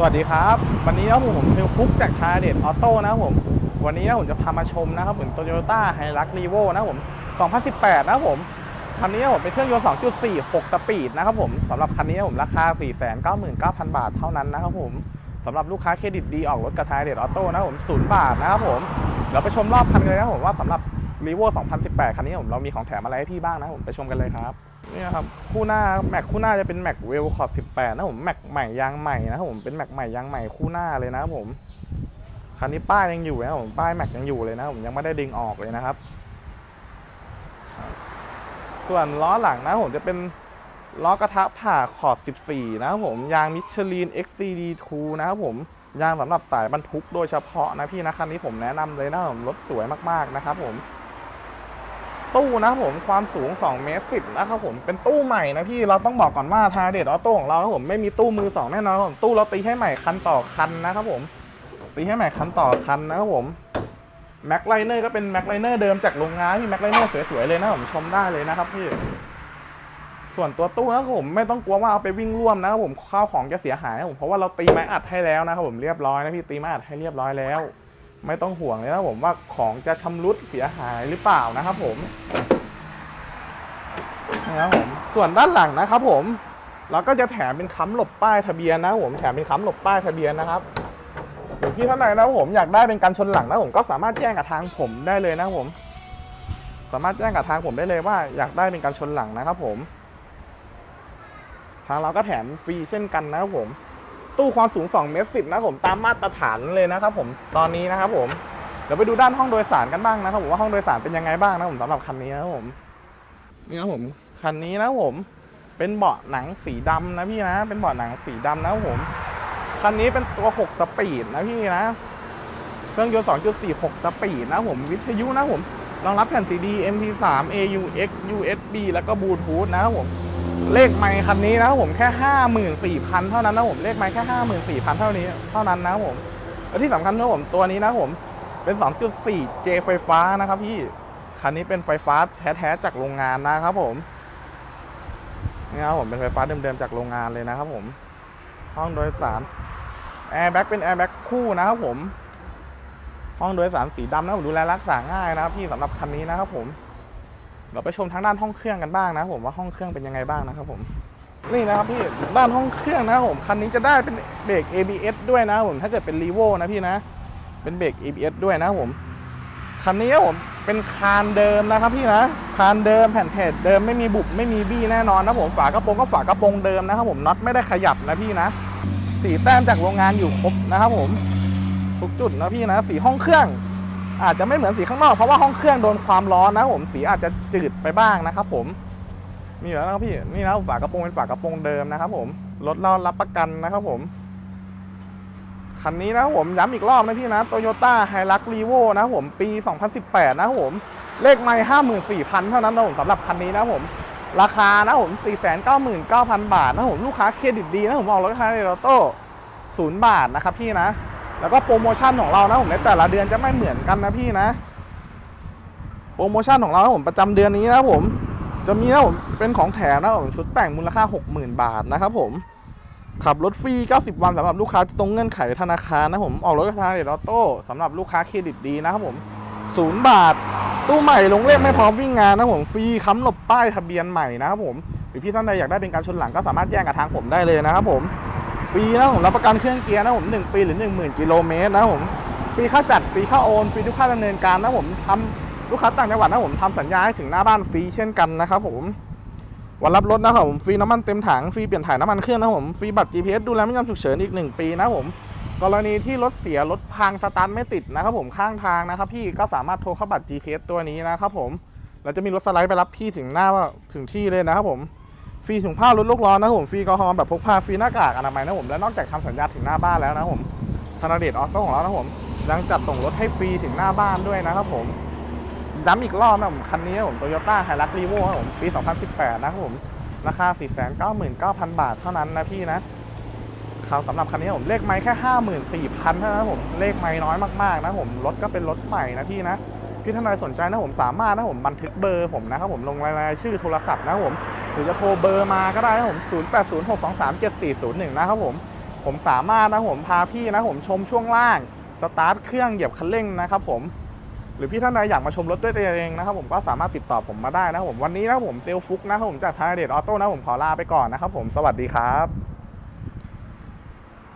สวัสดีครับ วันนี้นะผมผมเซลฟุกจากคาเดตออโต้นะครับผม วันนี้นะผมจะพามาชมนะครับเหมือนโตโยต้าไฮรักรีโวนะครับผม 2018 นะครับผมคันนี้นะผมเป็นเครื่องยนต์ 2.4 6 สปีดนะครับผมสำหรับคันนี้นะผมราคา 499,000 บาทเท่านั้นนะครับผมสำหรับลูกค้าเครดิตดีออกรถกระทาเดตออโต้นะครับผม 0 บาทนะครับผมเดี๋ยวไปชมรอบคันกันเลยนะครับผมว่าสำหรับ รีโว2018 คันนี้ผมเรามีของแถมอะไรให้พี่บ้างนะผมไปชมกันเลยครับนี่ครับคู่หน้าแม็กคู่หน้าจะเป็นแม็กเวลคอร์ด18 นะผมแม็กใหม่ยางใหม่นะผมเป็นแม็กใหม่ยางใหม่คู่หน้าเลยนะผมคันนี้ป้ายยังอยู่นะผมป้ายแม็กยังอยู่เลยนะผมยังไม่ได้ดึงออกเลยนะครับ ส่วนล้อหลังนะผมจะเป็นล้อกระทะผ่าขอบ 14 นะครับผมยางมิชลิน XCD2 นะครับผมยางสำหรับสายบรรทุกโดยเฉพาะนะพี่นะคันนี้ผมแนะนำเลยนะผมรถสวยมากๆนะครับผม ตู้นะครับผมความสูง2เมตรสินะครับผมเป็นตู้ใหม่นะพี่เราต้องบอกก่อนว่าทาเดตออโต้ของเราครับผมไม่มีตู้มือสองแน่นอนครับผมตู้เราตีให้ใหม่คันต่อคันนะครับผม ตีให้ใหม่คันต่อคันนะครับผมแม็กไลเนอร์ก็เป็นแม็กไลเนอร์เดิมจากโรงงานพี่แม็กไลเนอร์สวยๆเลยนะผมชมได้เลยนะครับพี่ส่วนตัวตู้นะครับผมไม่ต้องกลัวว่าเอาไปวิ่งร่วมนะครับผมข้าวของจะเสียหายนะผมเพราะว่าเราตีไม้อัดให้แล้วนะครับผมเรียบร้อยนะพี่ตีไม้อัดให้เรียบร้อยแล้ว ไม่ต้องห่วงเลยนะผมว่าของจะชำรุดเสียหายหรือเปล่านะครับผมนะครับผมส่วนด้านหลังนะครับผมเราก็จะแถมเป็นค้ำหลบป้ายทะเบียนนะผมแถมเป็นค้ำหลบป้ายทะเบียนนะครับหรือพี่ท่านใดนะครับผมอยากได้เป็นการชนหลังนะผมก็สามารถแจ้งกับทางผมได้เลยนะครับผม สามารถแจ้งกับทางผมได้เลยว่า อยากได้เป็นการชนหลังนะครับผม ทางเราก็แถมฟรีเช่นกันนะครับผม ตู้ความสูง2เมตรสินะผมตามมาตรฐานเลยนะครับผมตอนนี้นะครับผมเดี๋ยวไปดูด้านห้องโดยสารกันบ้างนะครับผมว่าห้องโดยสารเป็นยังไงบ้างนะผมสำหรับคันนี้นะครับผมนี่นะผมคันนี้นะผม เป็นเบาะหนังสีดำนะพี่นะ เป็นเบาะหนังสีดำนะผมคันนี้เป็นตัว 6 สปีดนะพี่นะ เครื่องยนต์ 2.4 6 สปีดนะผมวิทยุนะผมรองรับแผ่นซีดี MP3 AUX USB แล้วก็บลูทูธนะครับผม เลขไมค์คันนี้นะครับผมแค่ห้าหมื่นสี่พันเท่านั้นนะผมเลขไมค์แค่ห้าหมื่นสี่พันเท่านี้เท่านั้นนะครับผมและที่สำคัญนะผมตัวนี้นะครับผมเป็น 2.4 J ไฟฟ้านะครับพี่คันนี้เป็นไฟฟ้าแท้ๆจากโรงงานนะครับผมนี่ครับผมเป็นไฟฟ้าเดิมๆจากโรงงานเลยนะครับผม ห้องโดยสารแอร์แบ็กเป็นแอร์แบ็กคู่นะครับผม ห้องโดยสารสีดำนะผมดูแลรักษาง่ายนะครับพี่สำหรับคันนี้นะครับผม เราไปชมทางด้านห้องเครื่องกันบ้างนะผมว่าห้องเครื่องเป็นยังไงบ้างนะครับผมนี่นะครับพี่ด้านห้องเครื่องนะครับผมคันนี้จะได้เป็นเบรก ABS ด้วยนะผมถ้าเกิดเป็น r e v o นะพี่นะ เป็นเบรก ABS ด้วยนะผมคันนี้ผมเป็นคานเดิมนะครับพี่นะคานเดิมแผ่นเพจเดิมไม่มีบุบไม่มีบี้แน่นอนนะผมฝากระโปรงก็ฝากระโปรงเดิมนะครับผมน็อตไม่ได้ขยับนะพี่นะสีแต้มจากโรงงานอยู่ครบนะครับผมทุกจุดนะพี่นะสีห้องเครื่อง อาจจะไม่เหมือนสีข้างนอกเพราะว่าห้องเครื่องโดนความร้อนนะผมสีอาจจะจืดไปบ้างนะครับผมมีอยู่แล้วนะครับพี่นี่นะฝากระโปรงเป็นฝากระโปรงเดิมนะครับผมรถเรารับประกันนะครับผมคันนี้นะครับผมย้ำอีกรอบนะพี่นะโตโยต้าไฮรักรีโวนะครับผมปี 2018 นะครับผมเลขไม่ห้าหมื่นสี่พันเท่านั้นนะผมสำหรับคันนี้นะครับผมราคานะผมสี่แสนเก้าหมื่นเก้าพันบาทนะผมลูกค้าเครดิตดีนะผมออกรถคันในรถโต้ศูนย์บาทนะครับพี่นะ แล้วก็โปรโมชั่นของเรานะผมในแต่ละเดือนจะไม่เหมือนกันนะพี่นะ โปรโมชั่นของเรานะผมประจำเดือนนี้นะผม จะมีนะผมเป็นของแถมนะผมชุดแต่งมูลค่า 60,000 บาทนะครับผมขับรถฟรี 90 วันสำหรับลูกค้าตรงเงื่อนไขธนาคารนะผม ออกรถกับทางเดลโต้สำหรับลูกค้าเครดิตดีนะครับผมศูนย์บาท ตู้ใหม่ลงเล่มไม่พร้อมวิ่งงานนะผม ฟรีค้ำหลบป้ายทะเบียนใหม่นะครับผม หรือพี่ท่านใดอยากได้เป็นการชนหลังก็สามารถแจ้งกับทางผมได้เลยนะครับผม ฟรีนะผมรับประกันเครื่องเกียร์นะผม 1 ปีหรือ 10,000 กิโลเมตรนะผมฟรีค่าจัดฟรีค่าโอนฟรีทุกค่าดำเนินการนะผมทำลูกค้าต่างจังหวัดนะผมทำสัญญาให้ถึงหน้าบ้านฟรีเช่นกันนะครับผมวันรับรถนะครับผมฟรีน้ำมันเต็มถังฟรีเปลี่ยนถ่ายน้ำมันเครื่องนะผมฟรีบัตร GPS ดูแลไม่ยำฉุกเฉินอีก 1 ปีนะผมกรณีที่รถเสียรถพังสตาร์ทไม่ติดนะครับผมข้างทางนะครับพี่ก็สามารถโทรเข้าบัตร GPS ตัวนี้นะครับผมเราจะมีรถสไลด์ไปรับพี่ถึงหน้าถึงที่เลยนะครับผม ฟรีถุงผ้าลดโลกร้อนนะผมฟรีกอฮอล์แบบพกพาฟรีหน้ากากอนามัยนะผมและนอกจากทำสัญญาถึงหน้าบ้านแล้วนะผมธนาเดชออโต้ของเรานะผมยังจัดส่งรถให้ฟรีถึงหน้าบ้านด้วยนะครับผมย้ำอีกรอบนะผมคันนี้ผมโตโยต้าไฮรักรีโวครับผมปี 2018 นะครับผมราคา 499,000 บาทเท่านั้นนะพี่นะครับสำหรับคันนี้ผมเลขไม้แค่ 54,000เท่านั้นผมเลขไม้น้อยมากๆนะผมรถก็เป็นรถใหม่นะพี่นะพี่ท่านใดสนใจนะผมสามารถนะผมบันทึกเบอร์ผมนะครับผมลงรายชื่อโทรศัพท์นะผม รือจะโทรเบอร์มาก็ได้นะผม 0806237401 นะครับผม ผมสามารถนะผมพาพี่นะผมชมช่วงล่าง สตาร์ทเครื่องเหยียบคันเร่งนะครับผม หรือพี่ท่านใดอยากมาชมรถด้วยตัวเองนะครับผมก็สามารถติดต่อผมมาได้นะครับผม วันนี้นะครับผมเซลฟุกนะครับผมจากทาเดตออโต้นะครับผมขอลาไปก่อนนะครับผม สวัสดีครับ